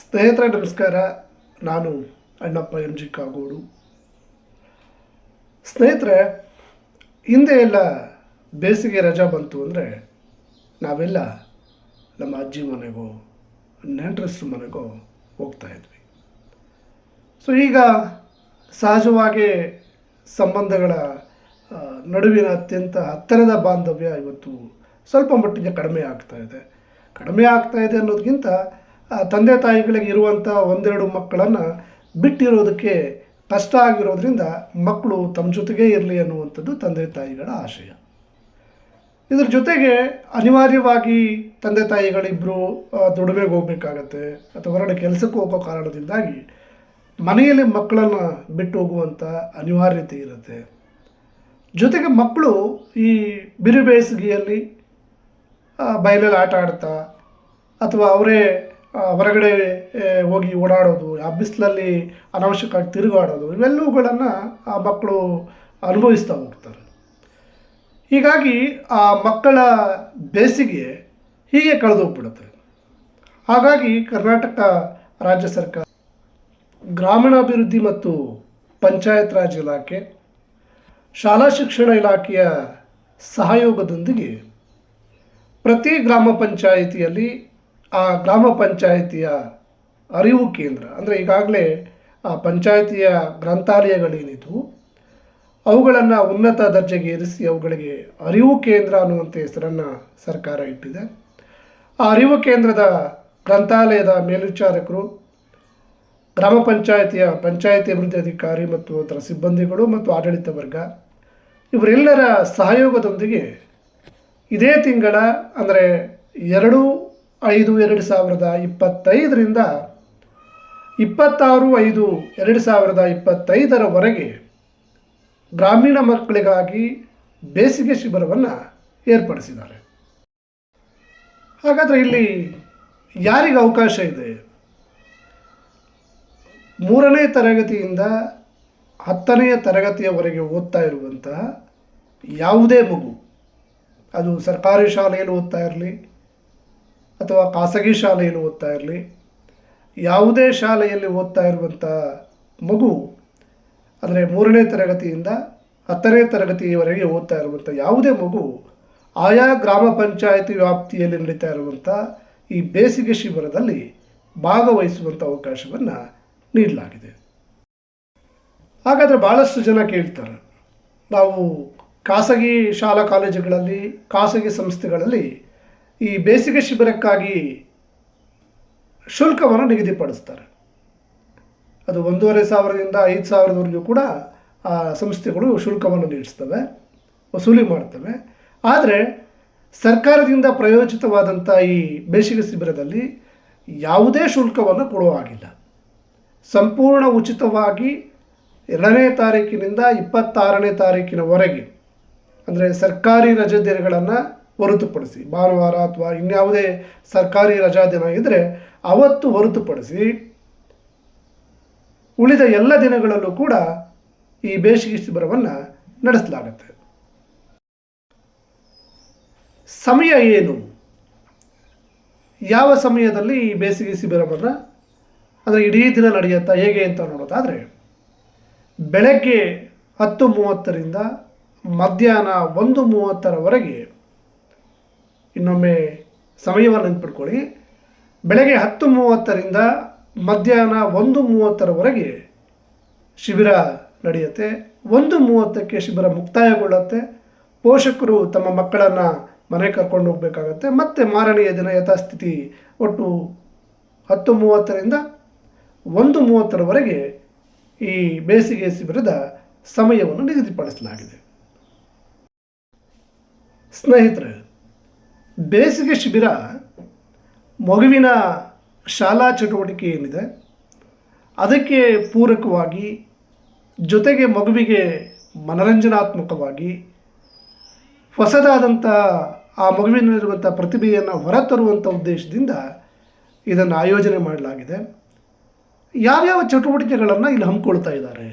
ಸ್ನೇಹಿತರೆ, ನಮಸ್ಕಾರ. ನಾನು ಅಣ್ಣಪ್ಪ ಎಂ ಜಿ ಕಾಗೋಡು. ಸ್ನೇಹಿತರೆ, ಹಿಂದೆ ಎಲ್ಲ ಬೇಸಿಗೆ ರಜಾ ಬಂತು ಅಂದರೆ ನಾವೆಲ್ಲ ನಮ್ಮ ಅಜ್ಜಿ ಮನೆಗೋ, ನೆಂಟರಸ್ರ ಮನೆಗೋ ಹೋಗ್ತಾ ಇದ್ವಿ. ಸೊ ಈಗ ಸಹಜವಾಗಿ ಸಂಬಂಧಗಳ ನಡುವಿನ ಅತ್ಯಂತ ಹತ್ತಿರದ ಬಾಂಧವ್ಯ ಇವತ್ತು ಸ್ವಲ್ಪ ಮಟ್ಟಿಗೆ ಕಡಿಮೆ ಆಗ್ತಾಯಿದೆ ಕಡಿಮೆ ಆಗ್ತಾಯಿದೆ ಅನ್ನೋದಕ್ಕಿಂತ ತಂದೆ ತಾಯಿಗಳಿಗೆ ಇರುವಂಥ ಒಂದೆರಡು ಮಕ್ಕಳನ್ನು ಬಿಟ್ಟಿರೋದಕ್ಕೆ ಕಷ್ಟ ಆಗಿರೋದ್ರಿಂದ ಮಕ್ಕಳು ತಮ್ಮ ಜೊತೆಗೇ ಇರಲಿ ಅನ್ನುವಂಥದ್ದು ತಂದೆ ತಾಯಿಗಳ ಆಶಯ. ಇದರ ಜೊತೆಗೆ ಅನಿವಾರ್ಯವಾಗಿ ತಂದೆ ತಾಯಿಗಳಿಬ್ಬರು ದುಡಿಮೆಗೆ ಹೋಗಬೇಕಾಗತ್ತೆ ಅಥವಾ ಹೊರಗಡೆ ಕೆಲಸಕ್ಕೆ ಹೋಗೋ ಕಾರಣದಿಂದಾಗಿ ಮನೆಯಲ್ಲಿ ಮಕ್ಕಳನ್ನು ಬಿಟ್ಟು ಹೋಗುವಂಥ ಅನಿವಾರ್ಯತೆ ಇರುತ್ತೆ. ಜೊತೆಗೆ ಮಕ್ಕಳು ಈ ಬಿರು ಬೇಸಿಗೆಯಲ್ಲಿ ಆ, ಬಯಲಲ್ಲಿ ಆಟ ಆಡ್ತಾ ಅಥವಾ ಅವರೇ ಆ, ಹೊರಗಡೆ ಹೋಗಿ ಓಡಾಡೋದು, ಆ ಬಿಸಿಲಲ್ಲಿ ಅನಾವಶ್ಯಕವಾಗಿ ತಿರುಗಾಡೋದು, ಇವೆಲ್ಲವುಗಳನ್ನು ಆ ಮಕ್ಕಳು ಅನುಭವಿಸ್ತಾ ಹೋಗ್ತಾರೆ. ಹೀಗಾಗಿ ಆ ಮಕ್ಕಳ ಬೇಸಿಗೆ ಹೀಗೆ ಕಳೆದೋಗ್ಬಿಡುತ್ತೆ. ಹಾಗಾಗಿ ಕರ್ನಾಟಕ ರಾಜ್ಯ ಸರ್ಕಾರ ಗ್ರಾಮೀಣಾಭಿವೃದ್ಧಿ ಮತ್ತು ಪಂಚಾಯತ್ ರಾಜ್ ಇಲಾಖೆ, ಶಾಲಾ ಶಿಕ್ಷಣ ಇಲಾಖೆಯ ಸಹಯೋಗದೊಂದಿಗೆ ಪ್ರತಿ ಗ್ರಾಮ ಪಂಚಾಯಿತಿಯಲ್ಲಿ ಆ ಗ್ರಾಮ ಪಂಚಾಯಿತಿಯ ಅರಿವು ಕೇಂದ್ರ. ಅಂದರೆ ಈಗಾಗಲೇ ಆ ಪಂಚಾಯಿತಿಯ ಗ್ರಂಥಾಲಯಗಳೇನಿದ್ವು, ಅವುಗಳನ್ನು ಉನ್ನತ ದರ್ಜೆಗೆ ಏರಿಸಿ ಅವುಗಳಿಗೆ ಅರಿವು ಕೇಂದ್ರ ಅನ್ನುವಂಥ ಹೆಸರನ್ನು ಸರ್ಕಾರ ಇಟ್ಟಿದೆ. ಆ ಅರಿವು ಕೇಂದ್ರದ ಗ್ರಂಥಾಲಯದ ಮೇಲ್ವಿಚಾರಕರು, ಗ್ರಾಮ ಪಂಚಾಯಿತಿಯ ಪಂಚಾಯಿತಿ ಅಭಿವೃದ್ಧಿ ಅಧಿಕಾರಿ ಮತ್ತು ಅದರ ಸಿಬ್ಬಂದಿಗಳು ಮತ್ತು ಆಡಳಿತ ವರ್ಗ, ಇವರೆಲ್ಲರ ಸಹಯೋಗದೊಂದಿಗೆ ಇದೇ ತಿಂಗಳ, ಅಂದರೆ ಎರಡು ಐದು, ಎರಡು ಸಾವಿರದ ಇಪ್ಪತ್ತೈದರಿಂದ ಇಪ್ಪತ್ತಾರು, ಐದು, ಎರಡು ಸಾವಿರದ ಇಪ್ಪತ್ತೈದರವರೆಗೆ ಗ್ರಾಮೀಣ ಮಕ್ಕಳಿಗಾಗಿ ಬೇಸಿಗೆ ಶಿಬಿರವನ್ನು ಏರ್ಪಡಿಸಿದ್ದಾರೆ. ಹಾಗಾದರೆ ಇಲ್ಲಿ ಯಾರಿಗೆ ಅವಕಾಶ ಇದೆ? ಮೂರನೇ ತರಗತಿಯಿಂದ ಹತ್ತನೆಯ ತರಗತಿಯವರೆಗೆ ಓದ್ತಾ ಇರುವಂತಹ ಯಾವುದೇ ಮಗು, ಅದು ಸರ್ಕಾರಿ ಶಾಲೆಯಲ್ಲಿ ಓದ್ತಾ ಇರಲಿ ಅಥವಾ ಖಾಸಗಿ ಶಾಲೆಯಲ್ಲಿ ಓದ್ತಾ ಇರಲಿ, ಯಾವುದೇ ಶಾಲೆಯಲ್ಲಿ ಓದ್ತಾ ಇರುವಂಥ ಮಗು ಅಂದರೆ ಮೂರನೇ ತರಗತಿಯಿಂದ ಹತ್ತನೇ ತರಗತಿಯವರೆಗೆ ಓದ್ತಾ ಇರುವಂಥ ಯಾವುದೇ ಮಗು ಆಯಾ ಗ್ರಾಮ ಪಂಚಾಯಿತಿ ವ್ಯಾಪ್ತಿಯಲ್ಲಿ ನಡೀತಾ ಇರುವಂಥ ಈ ಬೇಸಿಗೆ ಶಿಬಿರದಲ್ಲಿ ಭಾಗವಹಿಸುವಂಥ ಅವಕಾಶವನ್ನು ನೀಡಲಾಗಿದೆ. ಹಾಗಾದರೆ ಭಾಳಷ್ಟು ಜನ ಕೇಳ್ತಾರೆ, ನಾವು ಖಾಸಗಿ ಶಾಲಾ ಕಾಲೇಜುಗಳಲ್ಲಿ, ಖಾಸಗಿ ಸಂಸ್ಥೆಗಳಲ್ಲಿ ಈ ಬೇಸಿಗೆ ಶಿಬಿರಕ್ಕಾಗಿ ಶುಲ್ಕವನ್ನು ನಿಗದಿಪಡಿಸ್ತಾರೆ. ಅದು ಒಂದೂವರೆ ಸಾವಿರದಿಂದ ಐದು ಸಾವಿರದವರೆಗೂ ಕೂಡ ಆ ಸಂಸ್ಥೆಗಳು ಶುಲ್ಕವನ್ನು ನೀಡಿಸ್ತವೆ, ವಸೂಲಿ ಮಾಡ್ತವೆ. ಆದರೆ ಸರ್ಕಾರದಿಂದ ಪ್ರಯೋಜಿತವಾದಂಥ ಈ ಬೇಸಿಗೆ ಶಿಬಿರದಲ್ಲಿ ಯಾವುದೇ ಶುಲ್ಕವನ್ನು ಕೊಡುವ ಹಾಗಿಲ್ಲ. ಸಂಪೂರ್ಣ ಉಚಿತವಾಗಿ ಎರಡನೇ ತಾರೀಕಿನಿಂದ ಇಪ್ಪತ್ತಾರನೇ ತಾರೀಕಿನವರೆಗೆ, ಅಂದರೆ ಸರ್ಕಾರಿ ರಜೆ ದಿನಗಳನ್ನು ಹೊರತುಪಡಿಸಿ, ಭಾನುವಾರ ಅಥವಾ ಇನ್ಯಾವುದೇ ಸರ್ಕಾರಿ ರಜಾ ದಿನ ಇದ್ದರೆ ಅವತ್ತು ಹೊರತುಪಡಿಸಿ ಉಳಿದ ಎಲ್ಲ ದಿನಗಳಲ್ಲೂ ಕೂಡ ಈ ಬೇಸಿಗೆ ಶಿಬಿರವನ್ನು ನಡೆಸಲಾಗುತ್ತೆ. ಸಮಯ ಏನು? ಯಾವ ಸಮಯದಲ್ಲಿ ಈ ಬೇಸಿಗೆ ಶಿಬಿರವನ್ನು ಅಂದರೆ ಇಡೀ ದಿನ ನಡೆಯುತ್ತಾ ಹೇಗೆ ಅಂತ ನೋಡೋದಾದರೆ, ಬೆಳಗ್ಗೆ ಹತ್ತು ಮೂವತ್ತರಿಂದ ಮಧ್ಯಾಹ್ನ ಒಂದು ಮೂವತ್ತರವರೆಗೆ ಇನ್ನೊಮ್ಮೆ ಸಮಯವನ್ನು ನೆನ್ಪಿಟ್ಕೊಳ್ಳಿ ಬೆಳಗ್ಗೆ ಹತ್ತು ಮೂವತ್ತರಿಂದ ಮಧ್ಯಾಹ್ನ ಒಂದು ಮೂವತ್ತರವರೆಗೆ ಶಿಬಿರ ನಡೆಯುತ್ತೆ. ಒಂದು ಮೂವತ್ತಕ್ಕೆ ಶಿಬಿರ ಮುಕ್ತಾಯಗೊಳ್ಳುತ್ತೆ. ಪೋಷಕರು ತಮ್ಮ ಮಕ್ಕಳನ್ನು ಮನೆ ಕರ್ಕೊಂಡು ಹೋಗಬೇಕಾಗತ್ತೆ. ಮತ್ತು ಮಾರನೆಯ ದಿನ ಯಥಾಸ್ಥಿತಿ ಒಟ್ಟು ಹತ್ತು ಮೂವತ್ತರಿಂದ ಒಂದು ಮೂವತ್ತರವರೆಗೆ ಈ ಬೇಸಿಗೆ ಶಿಬಿರದ ಸಮಯವನ್ನು ನಿಗದಿಪಡಿಸಲಾಗಿದೆ. ಸ್ನೇಹಿತರೆ ಬೇಸಿಗೆ ಶಿಬಿರ ಮಗುವಿನ ಶಾಲಾ ಚಟುವಟಿಕೆ ಏನಿದೆ, ಅದಕ್ಕೆ ಪೂರಕವಾಗಿ ಜೊತೆಗೆ ಮಗುವಿಗೆ ಮನರಂಜನಾತ್ಮಕವಾಗಿ ಹೊಸದಾದಂಥ ಆ ಮಗುವಿನಲ್ಲಿರುವಂಥ ಪ್ರತಿಭೆಯನ್ನು ಹೊರತರುವಂಥ ಉದ್ದೇಶದಿಂದ ಇದನ್ನು ಆಯೋಜನೆ ಮಾಡಲಾಗಿದೆ. ಯಾವ್ಯಾವ ಚಟುವಟಿಕೆಗಳನ್ನು ಇಲ್ಲಿ ಹಮ್ಮಿಕೊಳ್ತಾ ಇದ್ದಾರೆ?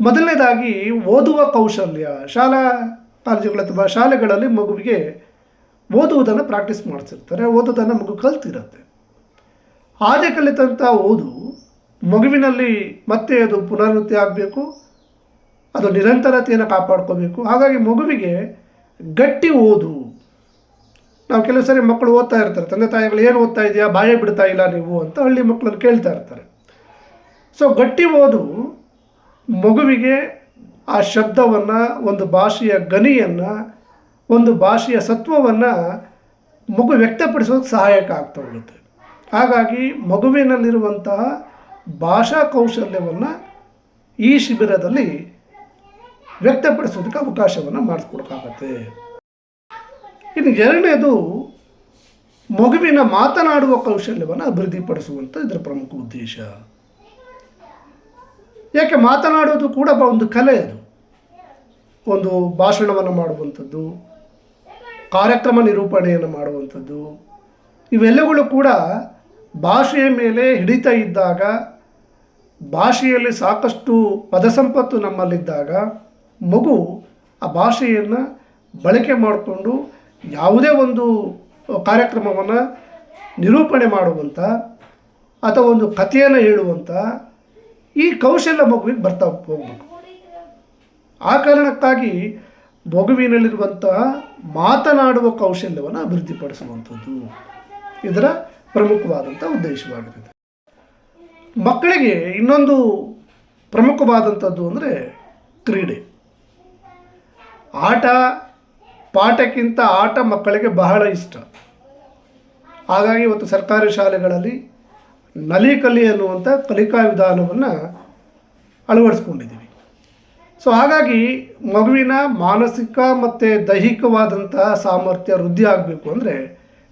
ಮೊದಲನೇದಾಗಿ ಓದುವ ಕೌಶಲ್ಯ, ಶಾಲಾ ಕಾಲೇಜುಗಳು ಅಥವಾ ಶಾಲೆಗಳಲ್ಲಿ ಮಗುವಿಗೆ ಓದುವುದನ್ನು ಪ್ರಾಕ್ಟೀಸ್ ಮಾಡಿಸಿರ್ತಾರೆ ಓದೋದನ್ನು ಮಗು ಕಲ್ತಿರುತ್ತೆ. ಹಾಗೆ ಕಲಿತಂಥ ಓದು, ಮಗುವಿನಲ್ಲಿ ಮತ್ತೆ ಅದು ಪುನರ್ವೃತ್ತಿ ಆಗಬೇಕು, ಅದು ನಿರಂತರತೆಯನ್ನು ಕಾಪಾಡ್ಕೋಬೇಕು. ಹಾಗಾಗಿ ಮಗುವಿಗೆ ಗಟ್ಟಿ ಓದು. ನಾವು ಕೆಲವು ಸರಿ ಮಕ್ಕಳು ಓದ್ತಾ ಇರ್ತಾರೆ, ತಂದೆ ತಾಯಿಗಳು ಏನು ಓದ್ತಾ ಇದೆಯಾ? ಬಾಯ ಬಿಡ್ತಾ ಇಲ್ಲ ನೀವು ಅಂತ ಹಳ್ಳಿ ಮಕ್ಕಳನ್ನು ಕೇಳ್ತಾ ಇರ್ತಾರೆ. ಸೊ ಗಟ್ಟಿ ಓದು ಮಗುವಿಗೆ ಆ ಶಬ್ದವನ್ನು, ಒಂದು ಭಾಷೆಯ ಗನಿಯನ್ನು ಒಂದು ಭಾಷೆಯ ಸತ್ವವನ್ನು ಮಗು ವ್ಯಕ್ತಪಡಿಸೋಕೆ ಸಹಾಯಕ ಆಗ್ತಾ ಹೋಗುತ್ತೆ. ಹಾಗಾಗಿ ಮಗುವಿನಲ್ಲಿರುವಂತಹ ಭಾಷಾ ಕೌಶಲ್ಯವನ್ನು ಈ ಶಿಬಿರದಲ್ಲಿ ವ್ಯಕ್ತಪಡಿಸೋದಕ್ಕೆ ಅವಕಾಶವನ್ನು ಮಾಡಿಸ್ಕೊಡೋಕ್ಕಾಗತ್ತೆ. ಇನ್ನು ಎರಡನೇದು ಮಗುವಿನ ಮಾತನಾಡುವ ಕೌಶಲ್ಯವನ್ನು ಅಭಿವೃದ್ಧಿಪಡಿಸುವಂಥ ಇದರ ಪ್ರಮುಖ ಉದ್ದೇಶ. ಯಾಕೆ ಮಾತನಾಡೋದು ಕೂಡ ಒಂದು ಕಲೆ ಅದು. ಒಂದು ಭಾಷಣವನ್ನು ಮಾಡುವಂಥದ್ದು. ಕಾರ್ಯಕ್ರಮ ನಿರೂಪಣೆಯನ್ನು ಮಾಡುವಂಥದ್ದು. ಇವೆಲ್ಲಗಳು ಕೂಡ ಭಾಷೆಯ ಮೇಲೆ ಹಿಡಿತ ಇದ್ದಾಗ, ಭಾಷೆಯಲ್ಲಿ ಸಾಕಷ್ಟು ಪದಸಂಪತ್ತು ನಮ್ಮಲ್ಲಿದ್ದಾಗ ಮಗು ಆ ಭಾಷೆಯನ್ನು ಬಳಕೆ ಮಾಡಿಕೊಂಡು ಯಾವುದೇ ಒಂದು ಕಾರ್ಯಕ್ರಮವನ್ನು ನಿರೂಪಣೆ ಮಾಡುವಂಥ ಅಥವಾ ಒಂದು ಕಥೆಯನ್ನು ಹೇಳುವಂಥ ಈ ಕೌಶಲ್ಯ ಮಗುವಿಗೆ ಬರ್ತಾ ಹೋಗ್ಬೇಕು. ಆ ಕಾರಣಕ್ಕಾಗಿ ಮಗುವಿನಲ್ಲಿರುವಂತಹ ಮಾತನಾಡುವ ಕೌಶಲ್ಯವನ್ನು ಅಭಿವೃದ್ಧಿಪಡಿಸುವಂಥದ್ದು. ಇದರ ಪ್ರಮುಖವಾದಂಥ ಉದ್ದೇಶವಾಗಿರುತ್ತೆ ಮಕ್ಕಳಿಗೆ ಇನ್ನೊಂದು ಪ್ರಮುಖವಾದಂಥದ್ದು ಅಂದರೆ ಕ್ರೀಡೆ. ಆಟ, ಪಾಠಕ್ಕಿಂತ ಆಟ ಮಕ್ಕಳಿಗೆ ಬಹಳ ಇಷ್ಟ. ಹಾಗಾಗಿ ಇವತ್ತು ಸರ್ಕಾರಿ ಶಾಲೆಗಳಲ್ಲಿ ನಲಿ ಕಲಿ ಅನ್ನುವಂಥ ಕಲಿಕಾ ವಿಧಾನವನ್ನು ಅಳವಡಿಸ್ಕೊಂಡಿದ್ದೀವಿ. ಸೊ ಹಾಗಾಗಿ ಮಗುವಿನ ಮಾನಸಿಕ ಮತ್ತು ದೈಹಿಕವಾದಂತಹ ಸಾಮರ್ಥ್ಯ ವೃದ್ಧಿ ಆಗಬೇಕು ಅಂದರೆ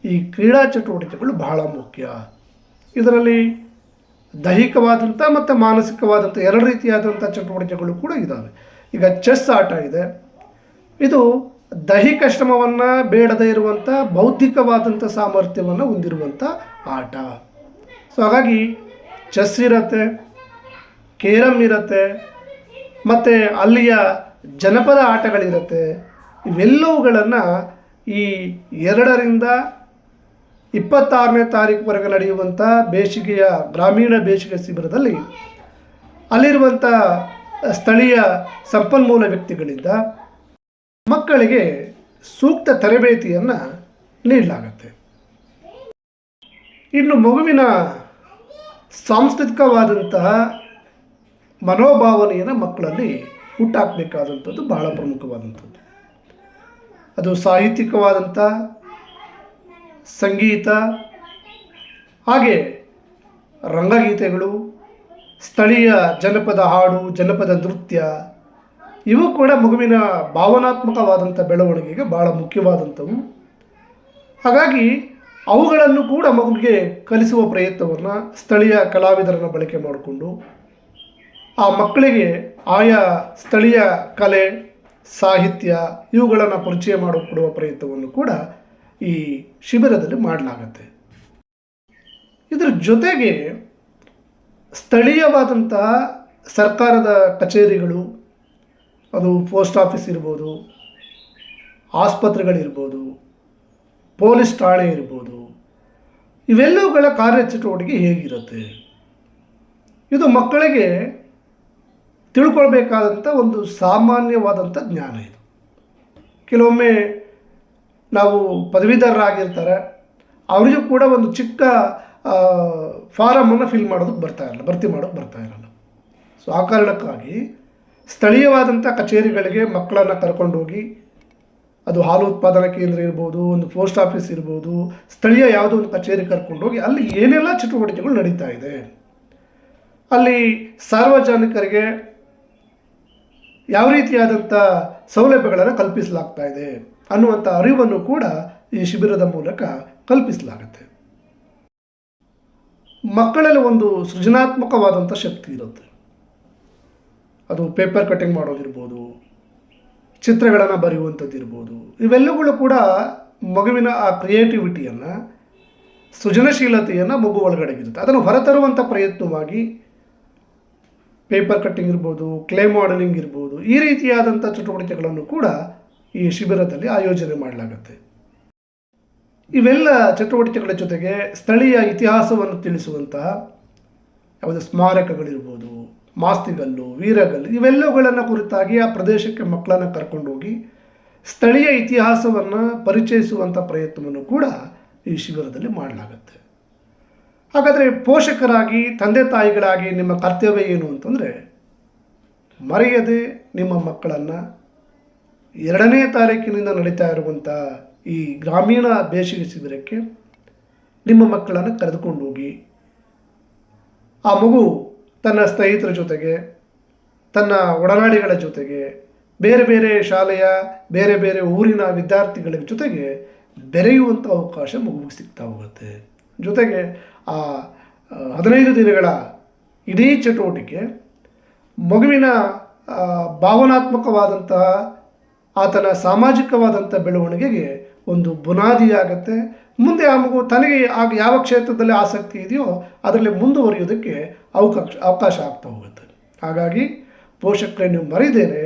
ಈ ಕ್ರೀಡಾ ಚಟುವಟಿಕೆಗಳು ಬಹಳ ಮುಖ್ಯ. ಇದರಲ್ಲಿ ದೈಹಿಕವಾದಂಥ ಮತ್ತು ಮಾನಸಿಕವಾದಂಥ ಎರಡು ರೀತಿಯಾದಂಥ ಚಟುವಟಿಕೆಗಳು ಕೂಡ ಇದ್ದಾವೆ ಈಗ ಚೆಸ್ ಆಟ ಇದೆ. ಇದು ದೈಹಿಕ ಶ್ರಮವನ್ನು ಬೇಡದೇ ಇರುವಂಥ ಬೌದ್ಧಿಕವಾದಂಥ ಸಾಮರ್ಥ್ಯವನ್ನು ಹೊಂದಿರುವಂಥ ಆಟ. ಸೊ ಹಾಗಾಗಿ ಚೆಸ್ ಇರತ್ತೆ ಕೇರಮ್ ಇರುತ್ತೆ ಮತ್ತು ಅಲ್ಲಿಯ ಜನಪದ ಆಟಗಳಿರುತ್ತೆ. ಇವೆಲ್ಲವುಗಳನ್ನು ಈ ಎರಡರಿಂದ ಇಪ್ಪತ್ತಾರನೇ ತಾರೀಕುವರೆಗೆ ನಡೆಯುವಂಥ ಬೇಸಿಗೆಯ ಗ್ರಾಮೀಣ ಬೇಸಿಗೆ ಶಿಬಿರದಲ್ಲಿ ಅಲ್ಲಿರುವಂಥ ಸ್ಥಳೀಯ ಸಂಪನ್ಮೂಲ ವ್ಯಕ್ತಿಗಳಿಂದ ಮಕ್ಕಳಿಗೆ ಸೂಕ್ತ ತರಬೇತಿಯನ್ನು ನೀಡಲಾಗುತ್ತೆ. ಇನ್ನು ಮಗುವಿನ ಸಾಂಸ್ಕೃತಿಕವಾದಂತಹ ಮನೋಭಾವನೆಯನ್ನು ಮಕ್ಕಳಲ್ಲಿ ಹುಟ್ಟಾಕಬೇಕಾದಂಥದ್ದು ಬಹಳ ಪ್ರಮುಖವಾದಂಥದ್ದು. ಅದು ಸಾಹಿತ್ಯಿಕವಾದಂಥ, ಸಂಗೀತ, ಹಾಗೆ ರಂಗಗೀತೆಗಳು, ಸ್ಥಳೀಯ ಜನಪದ ಹಾಡು, ಜನಪದ ನೃತ್ಯ, ಇವು ಕೂಡ ಮಗುವಿನ ಭಾವನಾತ್ಮಕವಾದಂಥ ಬೆಳವಣಿಗೆಗೆ ಭಾಳ ಮುಖ್ಯವಾದಂಥವು. ಹಾಗಾಗಿ ಅವುಗಳನ್ನು ಕೂಡ ಮಗುವಿಗೆ ಕಲಿಸುವ ಪ್ರಯತ್ನವನ್ನು ಸ್ಥಳೀಯ ಕಲಾವಿದರನ್ನು ಬಳಕೆ ಮಾಡಿಕೊಂಡು ಆ ಮಕ್ಕಳಿಗೆ ಆಯಾ ಸ್ಥಳೀಯ ಕಲೆ, ಸಾಹಿತ್ಯ ಇವುಗಳನ್ನು ಪರಿಚಯ ಮಾಡಿಕೊಡುವ ಪ್ರಯತ್ನವನ್ನು ಕೂಡ ಈ ಶಿಬಿರದಲ್ಲಿ ಮಾಡಲಾಗತ್ತೆ. ಇದರ ಜೊತೆಗೆ ಸ್ಥಳೀಯವಾದಂತಹ ಸರ್ಕಾರದ ಕಚೇರಿಗಳು, ಅದು ಪೋಸ್ಟ್ ಆಫೀಸ್ ಇರ್ಬೋದು ಆಸ್ಪತ್ರೆಗಳಿರ್ಬೋದು ಪೊಲೀಸ್ ಠಾಣೆ ಇರ್ಬೋದು, ಇವೆಲ್ಲವುಗಳ ಕಾರ್ಯಚಟುವಟಿಕೆ ಹೇಗಿರುತ್ತೆ? ಇದು ಮಕ್ಕಳಿಗೆ ತಿಳ್ಕೊಳ್ಬೇಕಾದಂಥ ಒಂದು ಸಾಮಾನ್ಯವಾದಂಥ ಜ್ಞಾನ ಇದು. ಕೆಲವೊಮ್ಮೆ ನಾವು ಪದವೀಧರರಾಗಿರ್ತಾರೆ, ಅವರಿಗೂ ಕೂಡ ಒಂದು ಚಿಕ್ಕ ಫಾರಮನ್ನು ಫಿಲ್ ಮಾಡೋದಕ್ಕೆ ಬರ್ತಾ ಇರಲ್ಲ, ಭರ್ತಿ ಮಾಡೋಕ್ಕೆ ಬರ್ತಾ ಇರಲ್ಲ. ಸೊ ಆ ಕಾರಣಕ್ಕಾಗಿ ಸ್ಥಳೀಯವಾದಂಥ ಕಚೇರಿಗಳಿಗೆ ಮಕ್ಕಳನ್ನು ಕರ್ಕೊಂಡೋಗಿ ಅದು ಹಾಲು ಉತ್ಪಾದನಾ ಕೇಂದ್ರ ಇರ್ಬೋದು, ಒಂದು ಪೋಸ್ಟ್ ಆಫೀಸ್ ಇರ್ಬೋದು, ಸ್ಥಳೀಯ ಯಾವುದೋ ಒಂದು ಕಚೇರಿ ಕರ್ಕೊಂಡೋಗಿ ಅಲ್ಲಿ ಏನೆಲ್ಲ ಚಟುವಟಿಕೆಗಳು ನಡೀತಾ ಇದೆ. ಅಲ್ಲಿ ಸಾರ್ವಜನಿಕರಿಗೆ ಯಾವ ರೀತಿಯಾದಂಥ ಸೌಲಭ್ಯಗಳನ್ನು ಕಲ್ಪಿಸಲಾಗ್ತಾ ಇದೆ ಅನ್ನುವಂಥ ಅರಿವನ್ನು ಕೂಡ ಈ ಶಿಬಿರದ ಮೂಲಕ ಕಲ್ಪಿಸಲಾಗುತ್ತೆ. ಮಕ್ಕಳಲ್ಲಿ ಒಂದು ಸೃಜನಾತ್ಮಕವಾದಂಥ ಶಕ್ತಿ ಇರುತ್ತೆ. ಅದು ಪೇಪರ್ ಕಟಿಂಗ್ ಮಾಡೋದಿರ್ಬೋದು, ಚಿತ್ರಗಳನ್ನು ಬರೆಯುವಂಥದ್ದು ಇರ್ಬೋದು, ಇವೆಲ್ಲವುಗಳು ಕೂಡ ಮಗುವಿನ ಆ ಕ್ರಿಯೇಟಿವಿಟಿಯನ್ನು, ಸೃಜನಶೀಲತೆಯನ್ನು ಮಗು ಒಳಗಡೆಗಿರುತ್ತೆ. ಅದನ್ನು ಹೊರತರುವಂಥ ಪ್ರಯತ್ನವಾಗಿ ಪೇಪರ್ ಕಟ್ಟಿಂಗ್ ಇರ್ಬೋದು ಕ್ಲೇ ಮಾಡೆಲಿಂಗ್ ಇರ್ಬೋದು, ಈ ರೀತಿಯಾದಂಥ ಚಟುವಟಿಕೆಗಳನ್ನು ಕೂಡ ಈ ಶಿಬಿರದಲ್ಲಿ ಆಯೋಜನೆ ಮಾಡಲಾಗುತ್ತೆ. ಇವೆಲ್ಲ ಚಟುವಟಿಕೆಗಳ ಜೊತೆಗೆ ಸ್ಥಳೀಯ ಇತಿಹಾಸವನ್ನು ತಿಳಿಸುವಂತಹ ಯಾವುದು ಸ್ಮಾರಕಗಳಿರ್ಬೋದು, ಮಾಸ್ತಿಗಲ್ಲು, ವೀರಗಲ್ಲು ಇವೆಲ್ಲವುಗಳನ್ನು ಕುರಿತಾಗಿ ಆ ಪ್ರದೇಶಕ್ಕೆ ಮಕ್ಕಳನ್ನು ಕರ್ಕೊಂಡೋಗಿ ಸ್ಥಳೀಯ ಇತಿಹಾಸವನ್ನು ಪರಿಚಯಿಸುವಂಥ ಪ್ರಯತ್ನವನ್ನು ಕೂಡ ಈ ಶಿಬಿರದಲ್ಲಿ ಮಾಡಲಾಗುತ್ತೆ. ಹಾಗಾದರೆ ಪೋಷಕರಾಗಿ, ತಂದೆ ತಾಯಿಗಳಾಗಿ ನಿಮ್ಮ ಕರ್ತವ್ಯ ಏನು ಅಂತಂದರೆ, ಮರೆಯದೆ ನಿಮ್ಮ ಮಕ್ಕಳನ್ನು ಎರಡನೇ ತಾರೀಕಿನಿಂದ ನಡೀತಾ ಇರುವಂಥ ಈ ಗ್ರಾಮೀಣ ಬೇಸಿಗೆ ಶಿಬಿರಕ್ಕೆ ನಿಮ್ಮ ಮಕ್ಕಳನ್ನು ಕರೆದುಕೊಂಡು ಹೋಗಿ. ಆ ಮಗು ತನ್ನ ಸ್ನೇಹಿತರ ಜೊತೆಗೆ, ತನ್ನ ಒಡನಾಡಿಗಳ ಜೊತೆಗೆ, ಬೇರೆ ಬೇರೆ ಶಾಲೆಯ, ಬೇರೆ ಬೇರೆ ಊರಿನ ವಿದ್ಯಾರ್ಥಿಗಳ ಜೊತೆಗೆ ಬೆರೆಯುವಂಥ ಅವಕಾಶ ಮಗುವಿಗೆ ಸಿಗ್ತಾ ಹೋಗುತ್ತೆ. ಜೊತೆಗೆ ಆ ಹದಿನೈದು ದಿನಗಳ ಇಡೀ ಚಟುವಟಿಕೆ, ಮಗುವಿನ ಭಾವನಾತ್ಮಕವಾದಂತಹ ಆತನ ಸಾಮಾಜಿಕವಾದಂಥ ಬೆಳವಣಿಗೆಗೆ ಒಂದು ಬುನಾದಿಯಾಗತ್ತೆ ಮುಂದೆ ಆ ಮಗು ತನಗೆ ಆಗ ಯಾವ ಕ್ಷೇತ್ರದಲ್ಲಿ ಆಸಕ್ತಿ ಇದೆಯೋ ಅದರಲ್ಲಿ ಮುಂದುವರಿಯೋದಕ್ಕೆ ಅವಕಾಶ ಅವಕಾಶ ಆಗ್ತಾ ಹೋಗುತ್ತೆ. ಹಾಗಾಗಿ ಪೋಷಕರೇ, ನೀವು ಮರಿದೇನೆ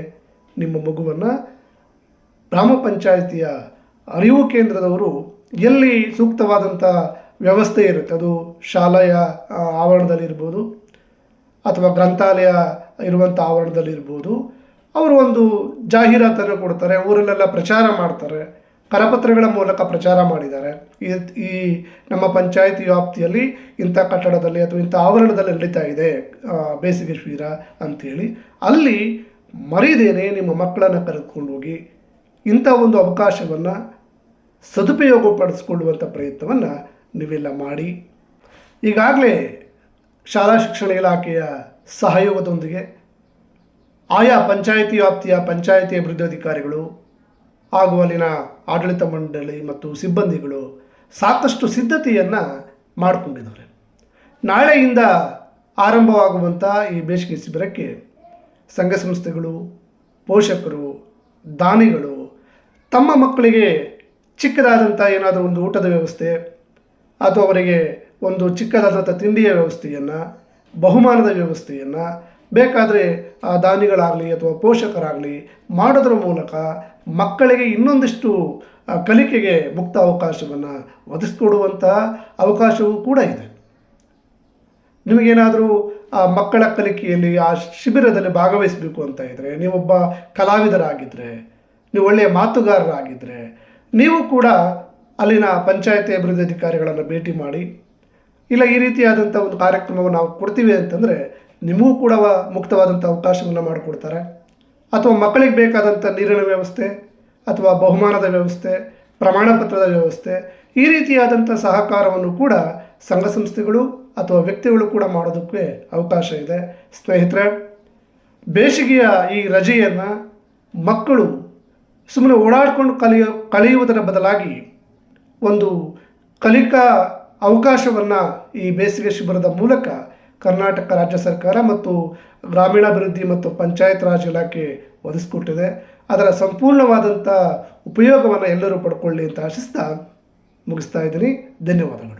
ನಿಮ್ಮ ಮಗುವನ್ನು ಗ್ರಾಮ ಪಂಚಾಯಿತಿಯ ಅರಿವು ಕೇಂದ್ರದವರು ಎಲ್ಲಿ ಸೂಕ್ತವಾದಂಥ ವ್ಯವಸ್ಥೆ ಇರುತ್ತೆ. ಅದು ಶಾಲೆಯ ಆವರಣದಲ್ಲಿರ್ಬೋದು ಅಥವಾ ಗ್ರಂಥಾಲಯ ಇರುವಂಥ ಆವರಣದಲ್ಲಿರ್ಬೋದು. ಅವರು ಒಂದು ಜಾಹೀರಾತನ್ನು ಕೊಡ್ತಾರೆ, ಊರಲ್ಲೆಲ್ಲ ಪ್ರಚಾರ ಮಾಡ್ತಾರೆ, ಕರಪತ್ರಗಳ ಮೂಲಕ ಪ್ರಚಾರ ಮಾಡಿದ್ದಾರೆ. ಈ ನಮ್ಮ ಪಂಚಾಯತ್ ವ್ಯಾಪ್ತಿಯಲ್ಲಿ ಇಂಥ ಕಟ್ಟಡದಲ್ಲಿ ಅಥವಾ ಇಂಥ ಆವರಣದಲ್ಲಿ ನಡೀತಾ ಇದೆ ಬೇಸಿಗೆ ಶಿಬಿರ ಅಂಥೇಳಿ ಅಲ್ಲಿ ಮರಿದೇನೆ ನಿಮ್ಮ ಮಕ್ಕಳನ್ನು ಕರೆದುಕೊಂಡು ಹೋಗಿ ಇಂಥ ಒಂದು ಅವಕಾಶವನ್ನು ಸದುಪಯೋಗಪಡಿಸ್ಕೊಳ್ಳುವಂಥ ಪ್ರಯತ್ನವನ್ನು ನೀವೆಲ್ಲ ಮಾಡಿ. ಈಗಾಗಲೇ ಶಾಲಾ ಶಿಕ್ಷಣ ಇಲಾಖೆಯ ಸಹಯೋಗದೊಂದಿಗೆ ಆಯಾ ಪಂಚಾಯಿತಿ ವ್ಯಾಪ್ತಿಯ ಪಂಚಾಯಿತಿ ಅಭಿವೃದ್ಧಿ ಅಧಿಕಾರಿಗಳು ಹಾಗೂ ಅಲ್ಲಿನ ಆಡಳಿತ ಮಂಡಳಿ ಮತ್ತು ಸಿಬ್ಬಂದಿಗಳು ಸಾಕಷ್ಟು ಸಿದ್ಧತೆಯನ್ನು ಮಾಡಿಕೊಂಡಿದ್ದಾರೆ. ನಾಳೆಯಿಂದ ಆರಂಭವಾಗುವಂಥ ಈ ಬೇಸಿಗೆ ಶಿಬಿರಕ್ಕೆ ಸಂಘ ಸಂಸ್ಥೆಗಳು, ಪೋಷಕರು, ದಾನಿಗಳು ತಮ್ಮ ಮಕ್ಕಳಿಗೆ ಚಿಕ್ಕದಾದಂಥ ಏನಾದರೂ ಒಂದು ಊಟದ ವ್ಯವಸ್ಥೆ ಅಥವಾ ಅವರಿಗೆ ಒಂದು ಚಿಕ್ಕದಾದಂಥ ತಿಂಡಿಯ ವ್ಯವಸ್ಥೆಯನ್ನು, ಬಹುಮಾನದ ವ್ಯವಸ್ಥೆಯನ್ನು, ಬೇಕಾದರೆ ಆ ದಾನಿಗಳಾಗಲಿ ಅಥವಾ ಪೋಷಕರಾಗಲಿ ಮಾಡೋದ್ರ ಮೂಲಕ ಮಕ್ಕಳಿಗೆ ಇನ್ನೊಂದಿಷ್ಟು ಕಲಿಕೆಗೆ ಮುಕ್ತ ಅವಕಾಶವನ್ನು ಒದಗಿಸ್ಕೊಡುವಂಥ ಅವಕಾಶವೂ ಕೂಡ ಇದೆ. ನಿಮಗೇನಾದರೂ, ಆ, ಮಕ್ಕಳ ಕಲಿಕೆಯಲ್ಲಿ ಆ ಶಿಬಿರದಲ್ಲಿ ಭಾಗವಹಿಸಬೇಕು ಅಂತ ಇದ್ದರೆ ನೀವೊಬ್ಬ ಕಲಾವಿದರಾಗಿದ್ದರೆ ನೀವು ಒಳ್ಳೆಯ ಮಾತುಗಾರರಾಗಿದ್ದರೆ ನೀವು ಕೂಡ ಅಲ್ಲಿನ ಪಂಚಾಯತಿ ಅಭಿವೃದ್ಧಿ ಅಧಿಕಾರಿಗಳನ್ನು ಭೇಟಿ ಮಾಡಿ, ಇಲ್ಲ ಈ ರೀತಿಯಾದಂಥ ಒಂದು ಕಾರ್ಯಕ್ರಮವನ್ನು ನಾವು ಕೊಡ್ತೀವಿ ಅಂತಂದರೆ ನಿಮಗೂ ಕೂಡ ಮುಕ್ತವಾದಂಥ ಅವಕಾಶವನ್ನು ಮಾಡಿಕೊಡ್ತಾರೆ. ಅಥವಾ ಮಕ್ಕಳಿಗೆ ಬೇಕಾದಂಥ ನೀರಿನ ವ್ಯವಸ್ಥೆ, ಅಥವಾ ಬಹುಮಾನದ ವ್ಯವಸ್ಥೆ ಪ್ರಮಾಣಪತ್ರದ ವ್ಯವಸ್ಥೆ, ಈ ರೀತಿಯಾದಂಥ ಸಹಕಾರವನ್ನು ಕೂಡ ಸಂಘ ಸಂಸ್ಥೆಗಳು ಅಥವಾ ವ್ಯಕ್ತಿಗಳು ಕೂಡ ಮಾಡೋದಕ್ಕೆ ಅವಕಾಶ ಇದೆ. ಸ್ನೇಹಿತರೆ, ಬೇಸಿಗೆಯ ಈ ರಜೆಯನ್ನು ಮಕ್ಕಳು ಸುಮ್ಮನೆ ಓಡಾಡ್ಕೊಂಡು ಕಲಿಯೋ ಕಳೆಯುವುದರ ಬದಲಾಗಿ ಒಂದು ಕಲಿಕಾ ಅವಕಾಶವನ್ನು ಈ ಬೇಸಿಗೆ ಶಿಬಿರದ ಮೂಲಕ ಕರ್ನಾಟಕ ರಾಜ್ಯ ಸರ್ಕಾರ ಮತ್ತು ಗ್ರಾಮೀಣಾಭಿವೃದ್ಧಿ ಮತ್ತು ಪಂಚಾಯತ್ ರಾಜ್ ಇಲಾಖೆ ಒದಗಿಸ್ಕೊಟ್ಟಿದೆ. ಅದರ ಸಂಪೂರ್ಣವಾದಂಥ ಉಪಯೋಗವನ್ನು ಎಲ್ಲರೂ ಪಡ್ಕೊಳ್ಳಿ ಅಂತ ಆಶಿಸ್ತಾ ಮುಗಿಸ್ತಾ ಇದ್ದೀನಿ. ಧನ್ಯವಾದಗಳು.